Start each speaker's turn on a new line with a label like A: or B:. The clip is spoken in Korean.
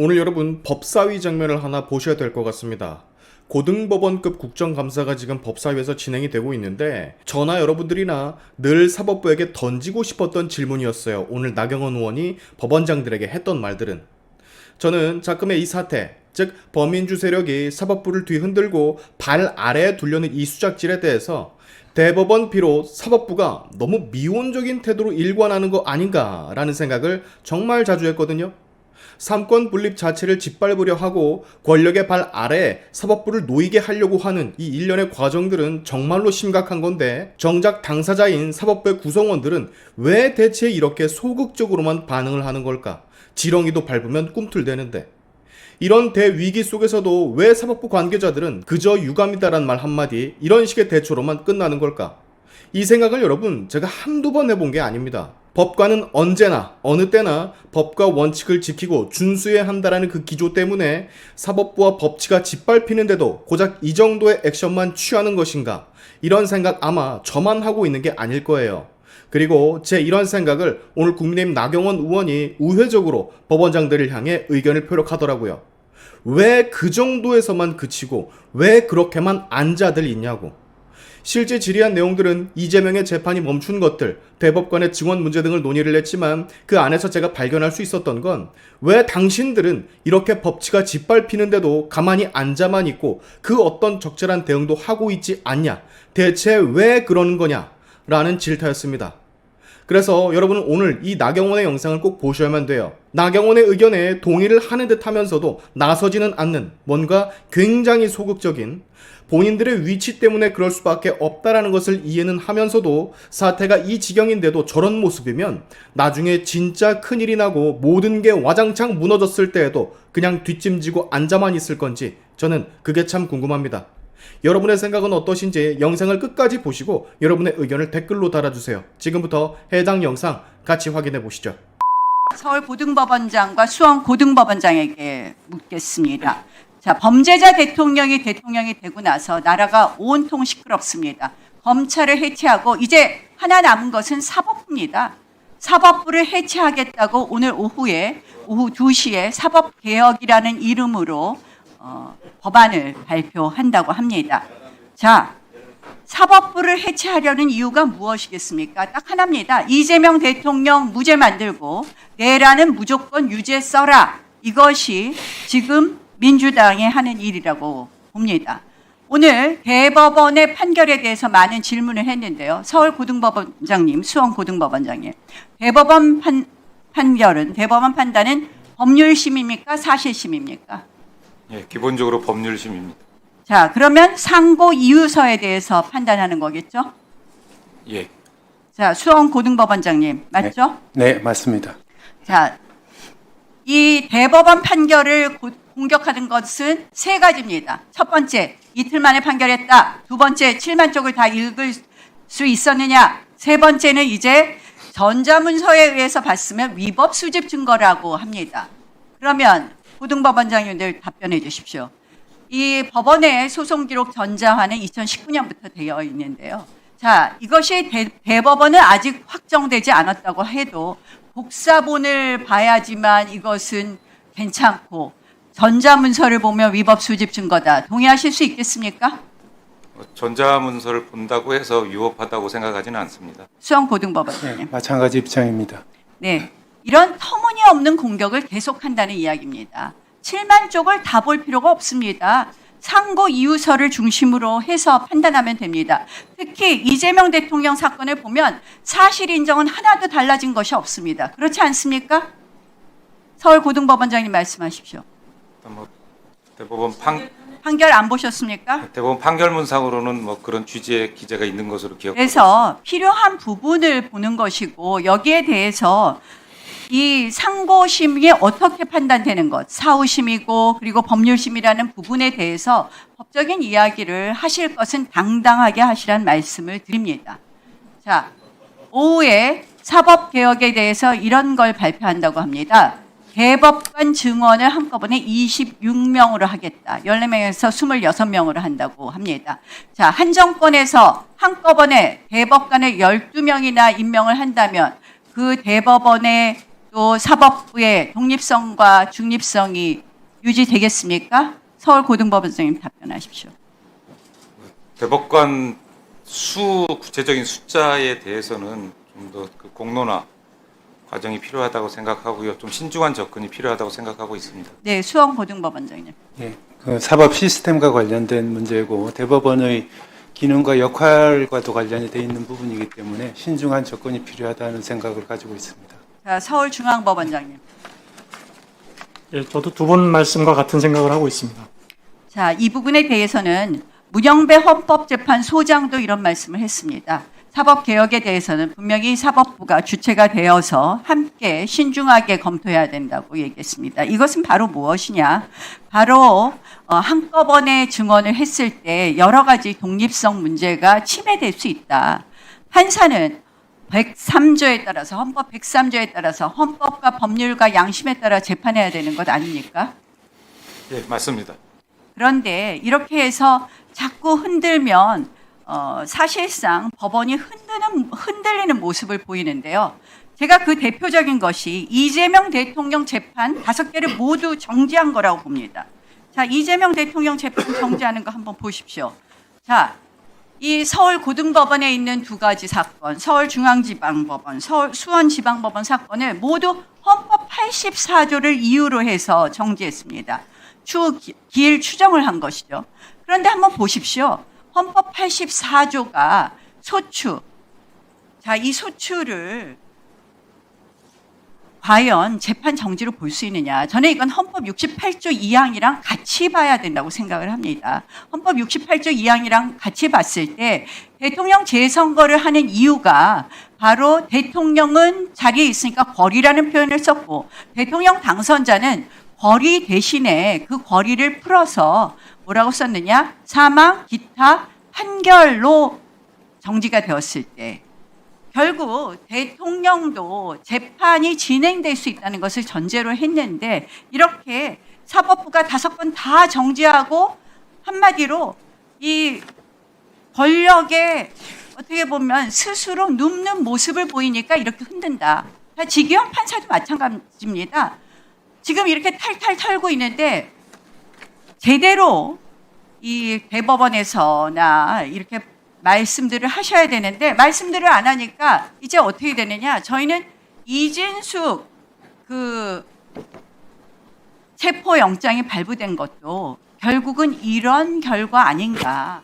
A: 오늘 여러분 법사위 장면을 하나 보셔야 될 것 같습니다. 고등법원급 국정감사가 지금 법사위에서 진행이 되고 있는데 저나 여러분들이나 늘 사법부에게 던지고 싶었던 질문이었어요. 오늘 나경원 의원이 법원장들에게 했던 말들은 저는 자금의 이 사태, 즉 범인주 세력이 사법부를 뒤흔들고 발 아래에 둘려는 이 수작질에 대해서 대법원 비롯 사법부가 너무 미온적인 태도로 일관하는 거 아닌가라는 생각을 정말 자주 했거든요. 삼권 분립 자체를 짓밟으려 하고 권력의 발 아래에 사법부를 놓이게 하려고 하는 이 일련의 과정들은 정말로 심각한 건데 정작 당사자인 사법부의 구성원들은 왜 대체 이렇게 소극적으로만 반응을 하는 걸까? 지렁이도 밟으면 꿈틀대는데 이런 대위기 속에서도 왜 사법부 관계자들은 그저 유감이다란 말 한마디 이런 식의 대처로만 끝나는 걸까? 이 생각을 여러분 제가 한두 번 해본 게 아닙니다. 법관은 언제나 어느 때나 법과 원칙을 지키고 준수해야 한다라는 그 기조 때문에 사법부와 법치가 짓밟히는데도 고작 이 정도의 액션만 취하는 것인가? 이런 생각 아마 저만 하고 있는 게 아닐 거예요. 그리고 제 이런 생각을 오늘 국민의힘 나경원 의원이 우회적으로 법원장들을 향해 의견을 표력하더라고요. 왜 그 정도에서만 그치고 왜 그렇게만 앉아들 있냐고. 실제 질의한 내용들은 이재명의 재판이 멈춘 것들, 대법관의 증언 문제 등을 논의를 했지만 그 안에서 제가 발견할 수 있었던 건 왜 당신들은 이렇게 법치가 짓밟히는데도 가만히 앉아만 있고 그 어떤 적절한 대응도 하고 있지 않냐? 대체 왜 그러는 거냐? 라는 질타였습니다. 그래서 여러분은 오늘 이 나경원의 영상을 꼭 보셔야만 돼요. 나경원의 의견에 동의를 하는 듯 하면서도 나서지는 않는 뭔가 굉장히 소극적인 본인들의 위치 때문에 그럴 수밖에 없다라는 것을 이해는 하면서도 사태가 이 지경인데도 저런 모습이면 나중에 진짜 큰일이 나고 모든 게 와장창 무너졌을 때에도 그냥 뒷짐지고 앉아만 있을 건지 저는 그게 참 궁금합니다. 여러분의 생각은 어떠신지 영상을 끝까지 보시고 여러분의 의견을 댓글로 달아주세요. 지금부터 해당 영상 같이 확인해 보시죠.
B: 서울 고등법원장과 수원 고등법원장에게 묻겠습니다. 자, 범죄자 대통령이 대통령이 되고 나서 나라가 온통 시끄럽습니다. 검찰을 해체하고 이제 하나 남은 것은 사법부입니다. 사법부를 해체하겠다고 오늘 오후에 오후 2시에 사법개혁이라는 이름으로 어, 법안을 발표한다고 합니다. 자, 사법부를 해체하려는 이유가 무엇이겠습니까? 딱 하나입니다. 이재명 대통령 무죄 만들고 내라는 무조건 유죄 써라. 이것이 지금 민주당이 하는 일이라고 봅니다. 오늘 대법원의 판결에 대해서 많은 질문을 했는데요. 서울 고등법원장님, 수원 고등법원장님. 대법원 판, 판결은, 대법원 판단은 법률심입니까? 사실심입니까?
C: 예, 기본적으로 법률심입니다.
B: 자, 그러면 상고 이유서에 대해서 판단하는 거겠죠?
C: 예,
B: 자, 수원 고등법원장님, 맞죠?
D: 네, 맞습니다.
B: 자, 이 대법원 판결을 고- 공격하는 것은 세 가지입니다. 첫 번째, 이틀 만에 판결했다. 두 번째, 7만 쪽을 다 읽을 수 있었느냐. 세 번째는 이제 전자문서에 의해서 봤으면 위법 수집 증거라고 합니다. 그러면 고등법원장님들 답변해 주십시오. 이 법원의 소송 기록 전자화는 2019년부터 되어 있는데요. 자, 이것이 대, 대법원은 아직 확정되지 않았다고 해도 복사본을 봐야지만 이것은 괜찮고 전자문서를 보면 위법 수집 증거다. 동의하실 수 있겠습니까?
C: 어, 전자문서를 본다고 해서 위법하다고 생각하지는 않습니다.
B: 수원
D: 네,
B: 고등법원장님.
D: 마찬가지 입장입니다.
B: 네. 이런 터무 니없는 공격을 계속한다는 이야기입니다. 7만 쪽을 다 볼 필요가 없습니다. 상고 이유서를 중심으로 해서 판단하면 됩니다. 특히 이재명 대통령 사건을 보면 사실 인정은 하나도 달라진 것이 없습니다. 그렇지 않습니까? 서울 고등법원장님 말씀하십시오.
C: 뭐 대법원 판
B: 판결 안 보셨습니까?
C: 대법원 판결문상으로는 뭐 그런 취지의 기재가 있는 것으로 기억.
B: 그래서 필요한 부분을 보는 것이고 여기에 대해서 이 상고심이 어떻게 판단되는 것, 사후심이고 그리고 법률심이라는 부분에 대해서 법적인 이야기를 하실 것은 당당하게 하시란 말씀을 드립니다. 자, 오후에 사법 개혁에 대해서 이런 걸 발표한다고 합니다. 대법관 증언을 한꺼번에 26명으로 하겠다. 14명에서 26명으로 한다고 합니다. 자, 한 정권에서 한꺼번에 대법관을 12명이나 임명을 한다면 그 대법원의 또 사법부의 독립성과 중립성이 유지되겠습니까? 서울고등법원장님 답변하십시오.
C: 대법관 수 구체적인 숫자에 대해서는 좀 더 그 공론화 과정이 필요하다고 생각하고요. 좀 신중한 접근이 필요하다고 생각하고 있습니다.
B: 네, 수원고등법원장님.
D: 예, 그 사법 시스템과 관련된 문제고 대법원의 기능과 역할과도 관련이 돼 있는 부분이기 때문에 신중한 접근이 필요하다는 생각을 가지고 있습니다.
B: 자, 서울중앙법원장님.
E: 예, 저도 두 분 말씀과 같은 생각을 하고 있습니다.
B: 자, 이 부분에 대해서는 문영배 헌법재판 소장도 이런 말씀을 했습니다. 사법 개혁에 대해서는 분명히 사법부가 주체가 되어서 함께 신중하게 검토해야 된다고 얘기했습니다. 이것은 바로 무엇이냐? 바로 어, 한꺼번에 증언을 했을 때 여러 가지 독립성 문제가 침해될 수 있다. 판사는 103조에 따라서 헌법 103조에 따라서 헌법과 법률과 양심에 따라 재판해야 되는 것 아닙니까?
C: 예, 맞습니다.
B: 그런데 이렇게 해서 자꾸 흔들면 어, 사실상 법원이 흔드는 흔들리는 모습을 보이는데요. 제가 그 대표적인 것이 이재명 대통령 재판 다섯 개를 모두 정지한 거라고 봅니다. 자, 이재명 대통령 재판 정지하는 거 한번 보십시오. 자, 이 서울 고등법원에 있는 두 가지 사건, 서울중앙지방법원, 서울 수원지방법원 사건을 모두 헌법 84조를 이유로 해서 정지했습니다. 추후 기- 기일 추정을 한 것이죠. 그런데 한번 보십시오. 헌법 84조가 소추. 자, 이 소추를 과연 재판 정지로 볼 수 있느냐. 저는 이건 헌법 68조 2항이랑 같이 봐야 된다고 생각을 합니다. 헌법 68조 2항이랑 같이 봤을 때 대통령 재선거를 하는 이유가 바로 대통령은 자리에 있으니까 권리라는 표현을 썼고 대통령 당선자는 권리 대신에 그 권리를 풀어서 뭐라고 썼느냐? 사망, 기타, 판결로 정지가 되었을 때 결국 대통령도 재판이 진행될 수 있다는 것을 전제로 했는데 이렇게 사법부가 다섯 번 다 정지하고 한마디로 이 권력에 어떻게 보면 스스로 눕는 모습을 보이니까 이렇게 흔든다. 지기현 판사도 마찬가지입니다. 지금 이렇게 탈탈 털고 있는데 제대로 이 대법원에서나 이렇게 말씀들을 하셔야 되는데 말씀들을 안 하니까 이제 어떻게 되느냐? 저희는 이진숙 그 체포 영장이 발부된 것도 결국은 이런 결과 아닌가?